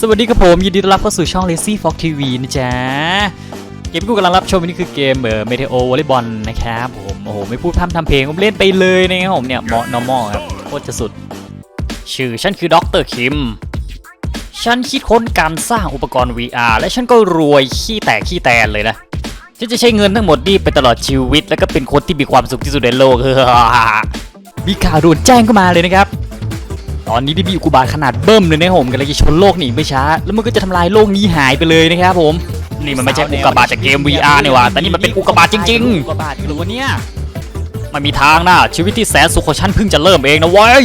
สวัสดีครับผมยินดีต้อนรับเข้าสู่ช่อง Lazy Fox TV นะจ๊ะ เกมที่กูกำลังรับชมวันนี้คือเกมเอ่อ Meteo Volleyball นะครับผมโอ้โห ไม่พูดพร่ำทำเพลงผมเล่นไปเลยนะครับผมเนี่ยเหมาะ normal ครับโคตรจะสุด ชื่อฉันคือด็อกเตอร์คิม ฉันคิดค้นการสร้างอุปกรณ์ VR และฉันก็รวยขี้แตกขี้แตนเลยนะ ฉันจะใช้เงินทั้งหมดนี่ไปตลอดชีวิต แล้วก็เป็นคนที่มีความสุขที่สุดในโลกมีข่าวด่วนแจ้งเข้ามาเลยนะครับ ตอนนี้ได้มีอุกกาบาตขนาดเบิ่มเลยนะครับผมกำลังจะชนโลกหนีไม่ช้า แล้วมันก็จะทำลายโลกนี้หายไปเลยนะครับผม นี่มันไม่ใช่อุกกาบาตจากเกม VR นี่หว่าแต่นี่มันเป็นอุกกาบาตจริงๆอุกกาบาตหรือวะเนี่ยมันมีทางนะชีวิตที่แสนสุขของฉันเพิ่งจะเริ่มเองนะเว้ย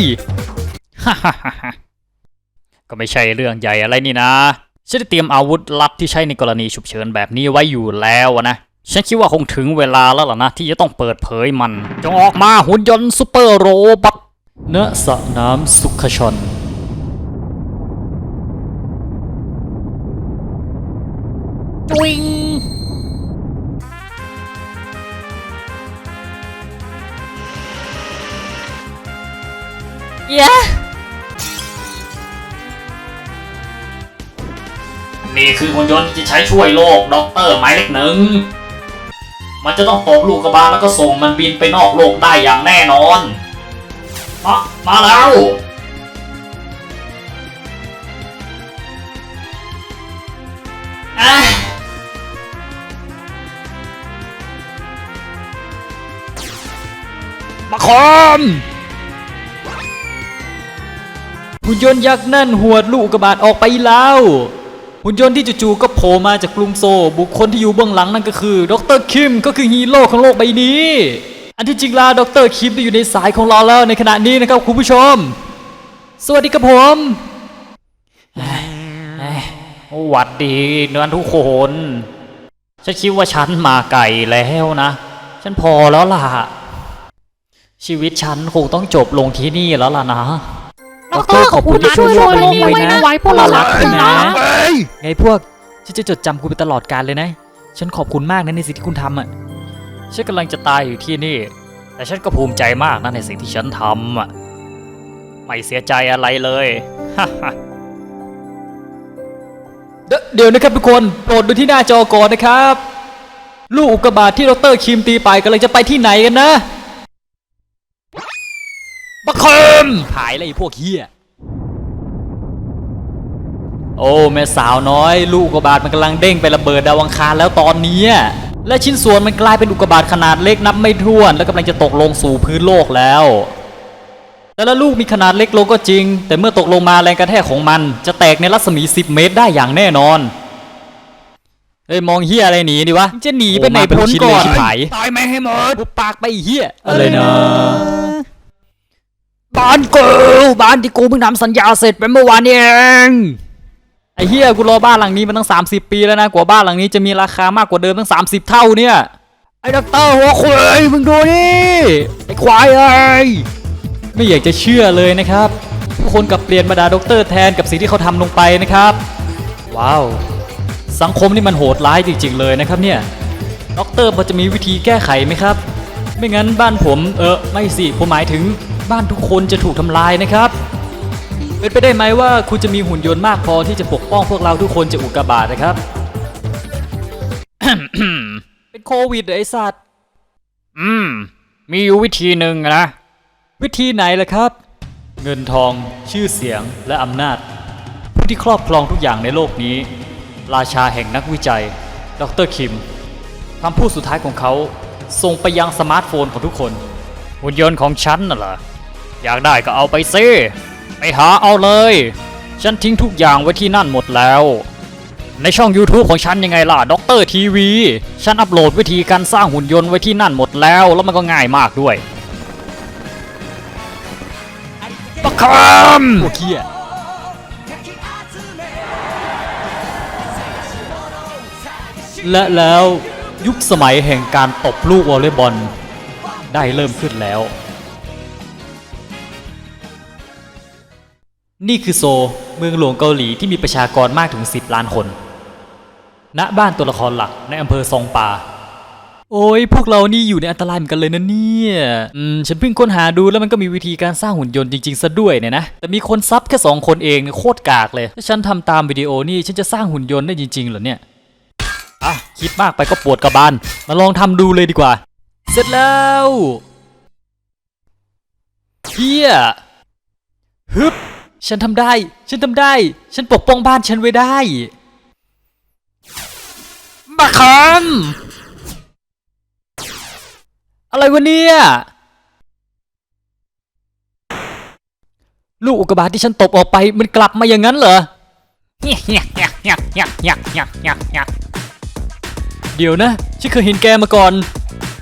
ก็ไม่ใช่เรื่องใหญ่อะไรนี่นะฉันได้เตรียมอาวุธลับที่ใช้ในกรณีฉุกเฉินแบบนี้ไว้อยู่แล้วอะนะฉันคิดว่าคงถึงเวลาแล้วล่ะนะที่จะต้องเปิดเผยมัน จงออกมาหุ่นยนต์ซูเปอร์โรบอท เนื้อสระน้ำสุขชน วิงยะนี่คือหุ่นยนต์ที่จะใช้ช่วยโลกด็อกเตอร์หมายเลขหนึ่ง มันจะต้องตกลูกกระบาลแล้วก็ส่งมันบินไปนอกโลกได้อย่างแน่นอน มามาแล้วอะมาคอมหุ่นยนต์ยักษ์นั่นหวดลูกอุกกาบาตออกไปแล้ว หุ่นยนต์ที่จู่ๆก็โผล่มาจากกรุงโซลบุคคลที่อยู่เบื้องหลังนั่นก็คือ ดรคิมก็คือฮีโร่ของโลกใบนี้ อันที่จริงแล้วดรคิมได้อยู่ในสายของเราแล้วในขณะนี้นะครับคุณผู้ชม สวัสดีครับผมเอ้ยเอ้ยหวัดดีเนื้อทุกคนฉันคิดว่าฉันมาไกลแล้วนะ ฉันพอแล้วล่ะ ชีวิตฉันคงต้องจบลงที่นี่แล้วล่ะนะดอกเตอร์ขอบคุณนะช่วยโลกนี้ไว้นะไว้พวกเรารักคุณนะไงพวกฉันจะจดจำคุณไปตลอดกาลเลยนะ ฉันขอบคุณมากนะในสิ่งที่คุณทำอะ ฉันกำลังจะตายอยู่ที่นี่ แต่ฉันก็ภูมิใจมากนะในสิ่งที่ฉันทำอะ ไม่เสียใจอะไรเลยเดี๋ยวเดี๋ยวนะครับทุกคน โปรดดูที่หน้าจอก่อนนะครับ ลูกอุกกาบาตที่ดรคิมตีไปกำลังจะไปที่ไหนกันนะบักคมหายเลยไอ้พวกเฮีย โอ้แม่สาวน้อย ลูกอุกกาบาตมันกำลังเด้งไประเบิดดาวอังคารแล้วตอนนี้และชิ้นส่วนมันกลายเป็นอุกกาบาตขนาดเล็กนับไม่ถ้วน แล้วกำลังจะตกลงสู่พื้นโลกแล้ว แต่ละลูกมีขนาดเล็กลงก็จริง แต่เมื่อตกลงมาแรงกระแทกของมัน จะแตกในรัศมี 10 เมตรได้อย่างแน่นอนเอ้ยมองเฮียอะไรหนีดิวะจะหนีไปไหนพ้นก่อนตายไม่ให้หมดปุบปากไปไอ้เฮียอะไรนะบ้านกูบ้านที่กูเพิ่งทำสัญญาเสร็จไปเมื่อวานนี้เอง ไอ้เฮียกูรอบ้านหลังนี้มาตั้ง 30 ปีแล้วนะกว่าบ้านหลังนี้จะมีราคามากกว่าเดิมตั้ง 30 เท่าเนี่ยไอ้ดอกเตอร์หัวคุยมึงดูนี่ไอ้ควายเอ้ยไม่อยากจะเชื่อเลยนะครับทุกคนกลับเปลี่ยนมาด่าด็อกเตอร์แทนกับสิ่งที่เขาทำลงไปนะครับ ว้าว สังคมนี่มันโหดร้ายจริงๆเลยนะครับเนี่ยด็อกเตอร์พอจะมีวิธีแก้ไขไหมครับ ไม่งั้นบ้านผมเออไม่สิผมหมายถึงบ้านทุกคนจะถูกทำลายนะครับ เป็นไปได้ไหมว่าคุณจะมีหุ่นยนต์มากพอที่จะปกป้องพวกเราทุกคนจากอุกกาบาตนะครับ เป็นโควิดเหรอไอสัตว์ อืม มีอยู่วิธีหนึ่งนะ วิธีไหนล่ะครับ เงินทอง ชื่อเสียงและอำนาจ ผู้ที่ครอบครองทุกอย่างในโลกนี้ ราชาแห่งนักวิจัย ดรคิมคำพูดสุดท้ายของเขา ส่งไปยังสมาร์ทโฟนของทุกคน หุ่นยนต์ของฉันน่ะเหรอ อยากได้ก็เอาไปซิ ไปหาเอาเลย ฉันทิ้งทุกอย่างไว้ที่นั่นหมดแล้ว ในช่อง YouTube ของฉันยังไงล่ะด็อกเตอร์ทีวีฉันอัปโหลดวิธีการสร้างหุ่นยนต์ไว้ที่นั่นหมดแล้ว แล้วมันก็ง่ายมากด้วยปักคพวกเคียและแล้วยุคสมัยแห่งการตบลูกวอลเลย์บอลได้เริ่มขึ้นแล้ว นี่คือโซเมืองหลวงเกาหลีที่มีประชากรมากถึง 10 ล้านคน ณ บ้านตัวละครหลักในอำเภอซองปา โอ้ยพวกเรานี่อยู่ในอันตรายเหมือนกันเลยนะเนี่ย อืม ฉันเพิ่งค้นหาดูแล้วมันก็มีวิธีการสร้างหุ่นยนต์จริงๆซะด้วยเนี่ยนะ แต่มีคนซับแค่สองคนเองโคตรกากเลย ถ้าฉันทำตามวิดีโอนี่ฉันจะสร้างหุ่นยนต์ได้จริงๆเหรอเนี่ย อะ คิดมากไปก็ปวดกระบาล มาลองทำดูเลยดีกว่า เสร็จแล้วเฮียฮึบ ฉันทำได้ ฉันทำได้ ฉันปกป้องบ้านฉันไว้ได้มาคำอะไรวะเนี่ยลูกอุกกาบาตที่ฉันตบออกไปมันกลับมาอย่างนั้นเหรอ เดี๋ยวนะ ฉันเคยเห็นแกมาก่อน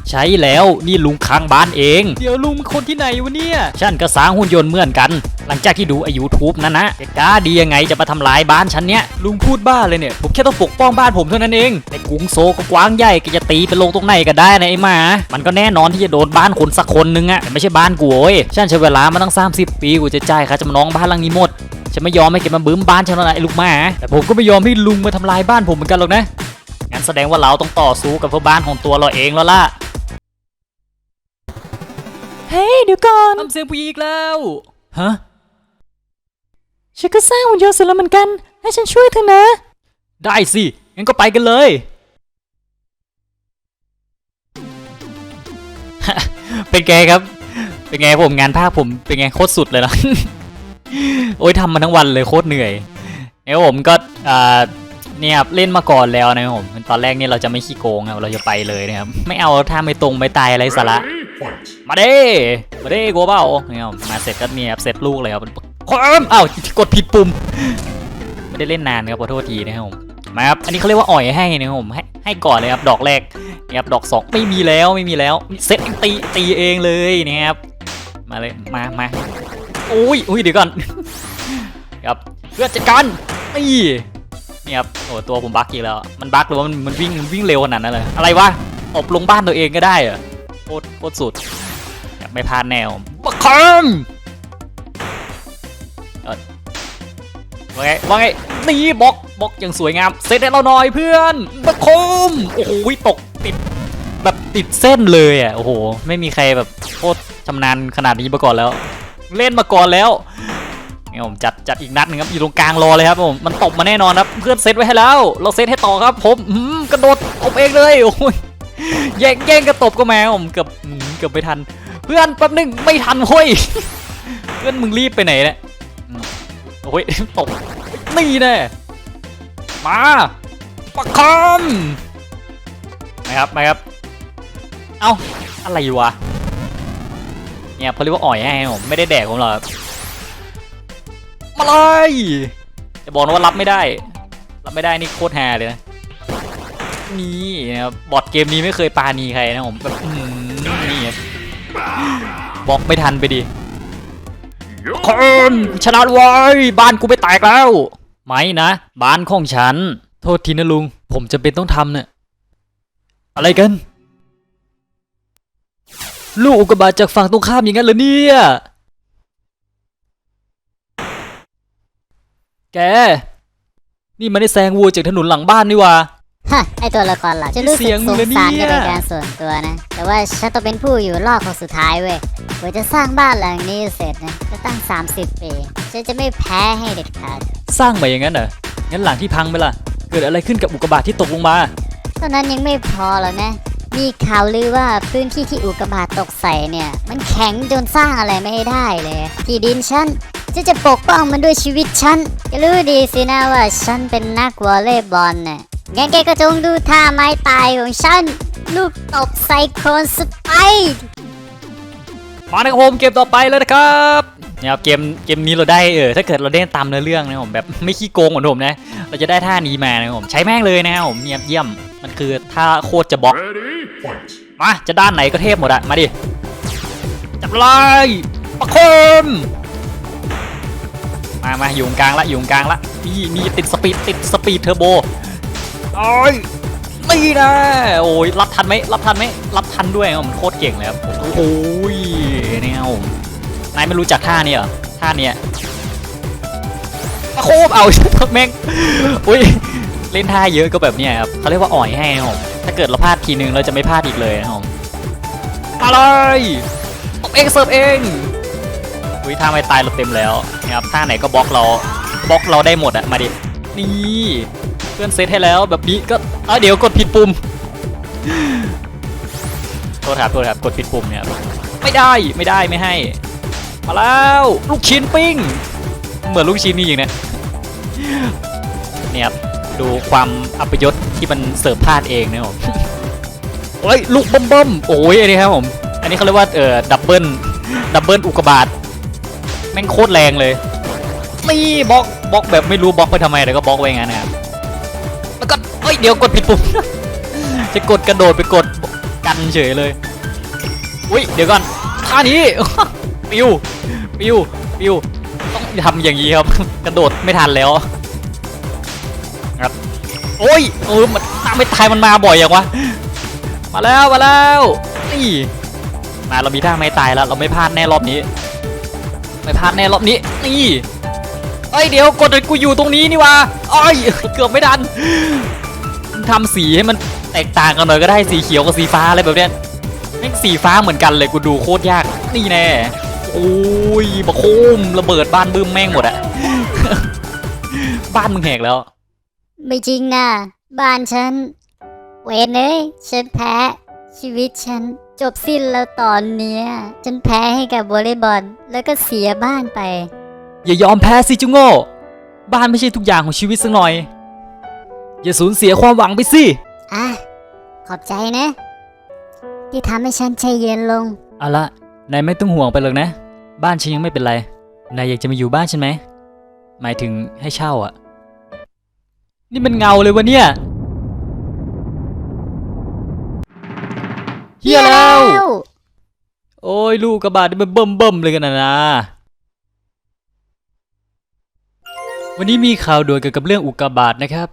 ใช่แล้วนี่ลุงค้างบ้านเอง เดี๋ยวลุงมันคนที่ไหนวะเนี่ย ฉันก็สร้างหุ่นยนต์เหมือนกัน หลังจากที่ดูไอยูทูบนั่นนะแกกล้าดียังไงจะมาทำลายบ้านฉันเนี่ยลุงพูดบ้าเลยเนี่ยผมแค่ต้องปกป้องบ้านผมเท่านั้นเองในกรุงโซก็กว้างใหญ่แกจะตีไปลงตรงไหนก็ได้นะไอ้หมา มันก็แน่นอนที่จะโดนบ้านคนสักคนนึงอะแต่ไม่ใช่บ้านกูโว้ยฉันใช้เวลามาตั้ง 30 ปีกูจะจ่ายค่าจำนองบ้านหลังนี้หมดฉันไม่ยอมให้แกมาบื้มบ้านฉันแล้วนะไอ้ลูกหมา แต่ผมก็ไม่ยอมให้ลุงมาทำลายบ้านผมเหมือนกันหรอกนะงั้นแสดงว่าเราต้องต่อสู้กับเพื่อบ้านของตัวเราเองแล้วล่ะเฮ้ยเดี๋ยวก่อนทำเสียงผู้หญิงอีกแล้วฮะ ฉันก็สร้างหุ่นยนต์เสร็จแล้วเหมือนกัน ให้ฉันช่วยเธอนะ ได้สิ งั้นก็ไปกันเลย เป็นไงครับ เป็นไงผมงานภาคผมเป็นไงโคตรสุดเลยนะ โอ้ยทำมาทั้งวันเลยโคตรเหนื่อยเนี่ยผมก็อ่าเนี่ยครับเล่นมาก่อนแล้วนะครับผมตอนแรกเนี่ยเราจะไม่ขี้โกงครับเราจะไปเลยนะครับไม่เอาท่าไม่ตรงไม่ตายอะไรสาระมาเด้มาเด้กลัวเปล่าเนี่ยครับมาเสร็จก็เนี่ยครับเสร็จลูกเลยครับ ความอ้าวกดผิดปุ่มไม่ได้เล่นนานครับขอโทษทีนะครับผมมาครับอันนี้เขาเรียกว่าอ่อยให้นะครับผมให้ให้ก่อนเลยครับดอกแรกนี่ครับดอกสองไม่มีแล้วไม่มีแล้วเซตตีตีเองเลยนะครับมาเลยมามาอุ้ยอุ้ยเดี๋ยวก่อนครับเพื่อจัดการนี่นี่ครับโอ้ตัวผมบั๊กอีกแล้วมันบั๊กหรือว่ามันมันวิ่งมันวิ่งเร็วขนาดนั้นเลยอะไรวะตบลงบ้านตัวเองก็ได้เหรอโคตรโคตรสุดไม่พลาดแนวบักคอม ว่าไงว่าไงนี่บล็อกบล็อกอย่างสวยงามเซตให้เราหน่อยเพื่อนบัคคมโอ้โหตกติดแบบติดเส้นเลยอะโอ้โหไม่มีใครแบบโคตรชำนาญขนาดนี้มาก่อนแล้ว เล่นมาก่อนแล้วงั้นผมจัดจัดอีกนัดหนึงครับอยู่ตรงกลางรอเลยครับผมมันตบมาแน่นอนครับเพื่อนเซตไว้ให้แล้ว เราเซตให้ต่อครับ ผมอืมกระโดดตบเองเลยโอ้ยแย่งแย่งกระตบก็แมาผมเกือบเกือบไม่ทัน เพื่อนแป๊บนึงไม่ทันเฮ้ยเพื่อนมึงรีบไปไหนเนี่ย โอ้ยตบนี่แน่มาปักคอมนะครับมาครับ เอ้า อะไรวะ เนี่ยเขาเรียกว่าอ่อยให้ผมไม่ได้แดกผมหรอกมาเลยจะบอกนะว่ารับไม่ได้ รับไม่ได้นี่โคตรแฮเลยนะนี่นะครับบอดเกมนี้ไม่เคยปาณีใครนะผมแบบนี่บอกไม่ทันไปดิ คนชนะไว้ยบ้านกูไม่แตกแล้วไม่นะ บ้านของฉัน โทษทีนะลุง ผมจำเป็นต้องทำเนี่ยอะไรกัน ลูกอุกกาบาตจากฝั่งตรงข้ามอย่างนั้นเหรอเนี่ย แก นี่มันได้แซงวัวจากถนนหลังบ้านนี่หว่าฮะไอตัวละครหลักฉันรู้สึเสีกยงสมึงงเลยสารเนี่กันยเป็นการส่วนตัวนะ แต่ว่าฉันต้องเป็นผู้อยู่รอดคนสุดท้ายเว้ยกว่าจะสร้างบ้านหลังนี้เสร็จนะจะ ตั้ง 30 ปีฉันจะไม่แพ้ให้เด็ดขาดสร้างมาอย่างนั้นเหรอ งั้นหลังที่พังไปล่ะ เกิดอะไรขึ้นกับอุกกาบาตที่ตกลงมา เท่านั้นยังไม่พอหรอกนะ มีข่าวลือว่าพื้นที่ที่อุกกาบาตตกใส่เนี่ย มันแข็งจนสร้างอะไรไม่ได้เลย ที่ดินฉันฉันจะปกป้องมันด้วยชีวิตฉันก็รู้ดีสินะว่าฉันเป็นนักวอลเลย์บอลน่ะงั้นแกก็จงดูท่าไม้ตายของฉัน ลูกตบไซโครนสไปด์มาในโฮมเกมต่อไปเลยนะครับเนี่ยครับเกมเกมนี้เราได้เออถ้าเกิดเราเล่นตามเนื้อเรื่องนะครับผมแบบไม่ขี้โกงเหมือนผมนะ เราจะได้ท่านี้มานะครับผมใช้แม่งเลยนะครับผมเยี่ยมเยี่ยมมันคือท่าโคตรจะบล็อกมาจะด้านไหนก็เทพหมดอะมาดิจับเลยประคมมามาอยู่ตรงกลางละอยู่ตรงกลางละมีมีติดสปีดติดสปีดเทอร์โบโอ้ยนี่นะโอ้ยรับทันไหมรับทันไหมรับทันด้วยครับมันโคตรเก่งเลยครับโอ้โหเนี่ยครับผมนายไม่รู้จักท่านี้เหรอท่าเนี้ยโคมเอาแม่งอุ้ยเล่นท่าเยอะก็แบบเนี้ยครับเขาเรียกว่าอ่อยให้นะครับผมถ้าเกิดเราพลาดทีนึงเราจะไม่พลาดอีกเลยนะครับผมมาเลยตบเองเสิร์ฟเองอุ้ยท่าไม่ตายเราเต็มแล้วนะครับท่าไหนก็บล็อกเราบล็อกเราได้หมดอะมาดินี่เพื่อนเซตให้แล้วแบบนี้ก็เอ้าเดี๋ยวกดผิดปุ่มโทษครับโทษครับกดผิดปุ่มเนี่ยไม่ได้ไม่ได้ไม่ให้ มาแล้วลูกชิ้นปิ้ง เหมือนลูกชิ้นนี่จริงนะเนี่ยดูความอัปยศที่มันเสิร์ฟพลาดเองนะครับผมเฮ้ยลูกเบิ่มโอ้ยอันนี้ครับผมอันนี้เขาเรียกว่าเอ่อดับเบิลดับเบิลอุกบาตแม่งโคตรแรงเลยนี่บล็อกบล็อกแบบไม่รู้บล็อกไปทำไมแต่ก็บล็อกไว้งั้นนะครับแล้วก็เอ้ยเดี๋ยวกดผิดปุ่มจะกดกระโดดไปกดกันเฉยเลยอุ้ยเดี๋ยวก่อนท่านี้ ปิวปิวปิวต้องทำอย่างนี้ครับ กระโดดไม่ทันแล้วครับโอ้ยเออมันตามไม่ตายมันมาบ่อยอย่างวะมาแล้วมาแล้วนี่มาเรามีท่าไม่ตายแล้ว เราไม่พลาดแน่รอบนี้ ไม่พลาดแน่รอบนี้นี่เอ้ยเดี๋ยวกดกูอยู่ตรงนี้นี่วะอ้อยเกือบไม่ทันทำสีให้มันแตกต่างกันหน่อยก็ได้สีเขียวกับสีฟ้าอะไรแบบเนี้ยแม่งสีฟ้าเหมือนกันเลยกูดูโคตรยากนี่แน่ โอ้ยบะโคมระเบิดบ้านบึ้มแม่งหมดอะบ้านมึงแหกแล้ว ไม่จริงนะบ้านฉัน เวนเอ้ยฉันแพ้ชีวิตฉัน จบสิ้นแล้วตอนเนี้ย ฉันแพ้ให้กับวอลเลย์บอลแล้วก็เสียบ้านไป อย่ายอมแพ้สิจุโง่ บ้านไม่ใช่ทุกอย่างของชีวิตสักหน่อย อย่าสูญเสียความหวังไปสิ อะ ขอบใจนะ ที่ทำให้ฉันใจเย็นลง เอาละ นายไม่ต้องห่วงไปหรอกนะ บ้านฉันยังไม่เป็นไร นายอยากจะมาอยู่บ้านฉันไหม หมายถึงให้เช่าอะ นี่มันเงาเลยวะเนี่ยเฮียแล้ว โอ้ยลูกกระบาดนี่มันเบิ่มเบิ่มๆเลยกันนะนะวันนี้มีข่าวด่วนเกี่ยวกับเรื่องอุกกาบาตนะครับ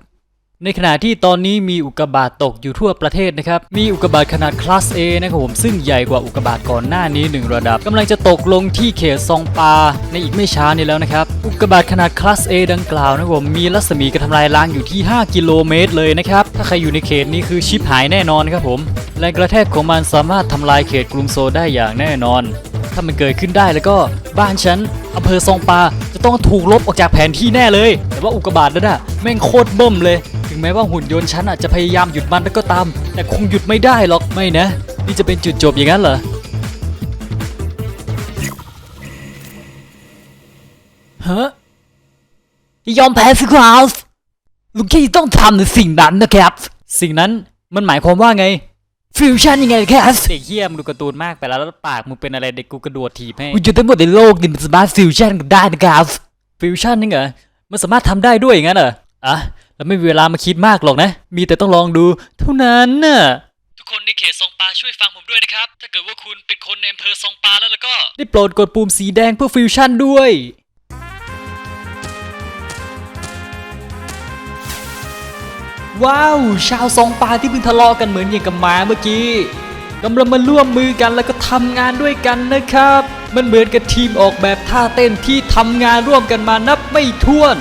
ในขณะที่ตอนนี้มีอุกกาบาตตกอยู่ทั่วประเทศนะครับ มีอุกกาบาตขนาดคลาส A นะครับผมซึ่งใหญ่กว่าอุกกาบาตก่อนหน้านี้หนึ่งระดับกำลังจะตกลงที่เขตซองปา ในอีกไม่ช้านี้แล้วนะครับ อุกกาบาตขนาดคลาส A ดังกล่าวนะครับผมมีรัศมีการทำลายล้างอยู่ที่ 5 กิโลเมตรเลยนะครับ ถ้าใครอยู่ในเขตนี้คือชิปหายแน่นอนครับผมแรงกระแทกของมันสามารถทำลายเขตกรุงโซลได้อย่างแน่นอน ถ้ามันเกิดขึ้นได้แล้วก็บ้านฉันอำเภอซองปาจะต้องถูกลบออกจากแผนที่แน่เลย แต่ว่าอุกกาบาตนั่นน่ะแม่งโคตรเบิ่มเลย แม้ว่าหุ่นยนต์ฉันอะจะพยายามหยุดมันก็ตาม แต่คงหยุดไม่ได้หรอกไม่นะ นี่จะเป็นจุดจบอย่างนั้นเหรอฮะยอมแพ้สิครับลุงแค่ต้องทำในสิ่งนั้นนะครับ สิ่งนั้นมันหมายความว่าไงฟิวชั่นยังไงแค่เด็กเฮียมงดูการ์ตูนมากไปแล้วแล้วปากมึงเป็นอะไรเด็กกูกระโดดถีบให้กูอยู่ทั้งหมดในโลกนี่มันสามารถฟิวชั่นกันได้นะครับฟิวชั่นนี่เหรอมันสามารถทำได้ด้วยอย่างนั้นเหรออะ แล้วไม่มีเวลามาคิดมากหรอกนะ มีแต่ต้องลองดู เท่านั้นน่ะ ทุกคนในเขตซองปาช่วยฟังผมด้วยนะครับ ถ้าเกิดว่าคุณเป็นคนในอำเภอซองปาแล้วแล้วก็ ได้โปรดกดปุ่มสีแดงเพื่อฟิวชั่นด้วย ว้าว ชาวซองปาที่เพิ่งทะเลาะกันเหมือนอย่างกับหมาเมื่อกี้กำลังมาร่วมมือกันแล้วก็ทำงานด้วยกันนะครับ มันเหมือนกับทีมออกแบบท่าเต้นที่ทำงานร่วมกันมานับไม่ถ้วน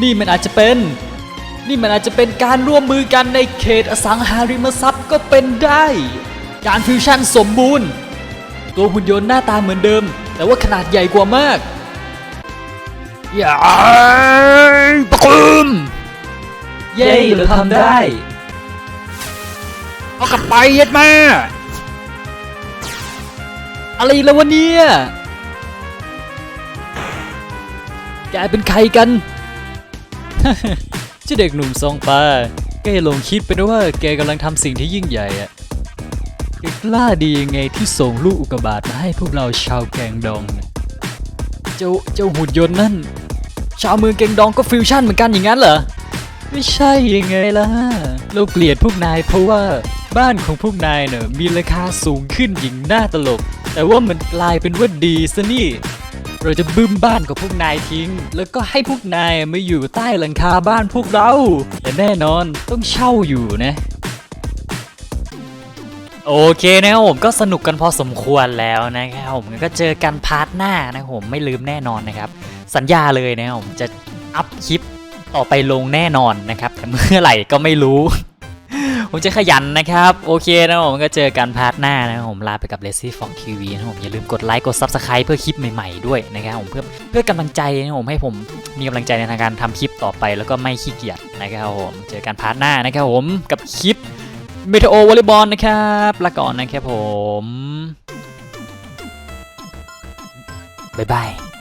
นี่มันอาจจะเป็น นี่มันอาจจะเป็นการร่วมมือกันในเขตอสังหาริมทรัพย์ก็เป็นได้ การฟิวชั่นสมบูรณ์ ตัวหุ่นยนต์หน้าตาเหมือนเดิม แต่ว่าขนาดใหญ่กว่ามากอย่าปะคุมเย้เราทำได้ เอากลับไปเย็ดแม่อะไรแล้ววะเนี่ยแกเป็นใครกัน เจ้าเด็กหนุ่มซองปาแกหลงคิดไปนะว่าแกกำลังทำสิ่งที่ยิ่งใหญ่อะแกกล้าดียังไงที่ส่งลูกอุกกาบาตมาให้พวกเราชาวแกงดอง เจ้าเจ้าหุ่นยนต์นั่น ชาวเมืองแกงดองก็ฟิวชั่นเหมือนกันอย่างนั้นเหรอ ไม่ใช่ยังไงล่ะ เราเกลียดพวกนายเพราะว่าบ้านของพวกนายเนอะมีราคาสูงขึ้นอย่างน่าตลก แต่ว่ามันกลายเป็นว่าดีซะนี่ เราจะบึ้มบ้านของพวกนายทิ้ง แล้วก็ให้พวกนายมาอยู่ใต้หลังคาบ้านพวกเราและแน่นอนต้องเช่าอยู่นะโอเคนะครับผมก็สนุกกันพอสมควรแล้วนะครับผมก็เจอกันพาร์ทหน้านะผมไม่ลืมแน่นอนนะครับ สัญญาเลยนะครับผมจะอัพคลิปต่อไปลงแน่นอนนะครับแต่เมื่อไหร่ก็ไม่รู้ ผมจะขยันนะครับ โอเคนะผมก็เจอกันพาร์ทหน้านะผมลาไปกับ Lazy Fox TV นะครับผมอย่าลืมกดไลค์กด Subscribe เพื่อคลิปใหม่ๆด้วยนะครับผมเพื่อเพื่อกำลังใจนะผมให้ผมมีกำลังใจในทางการทำคลิปต่อไปแล้วก็ไม่ขี้เกียจนะครับผมเจอกันพาร์ทหน้านะครับผมกับคลิปเมทโอวอลเลย์บอลนะครับลาก่อนนะครับผมบ๊ายบาย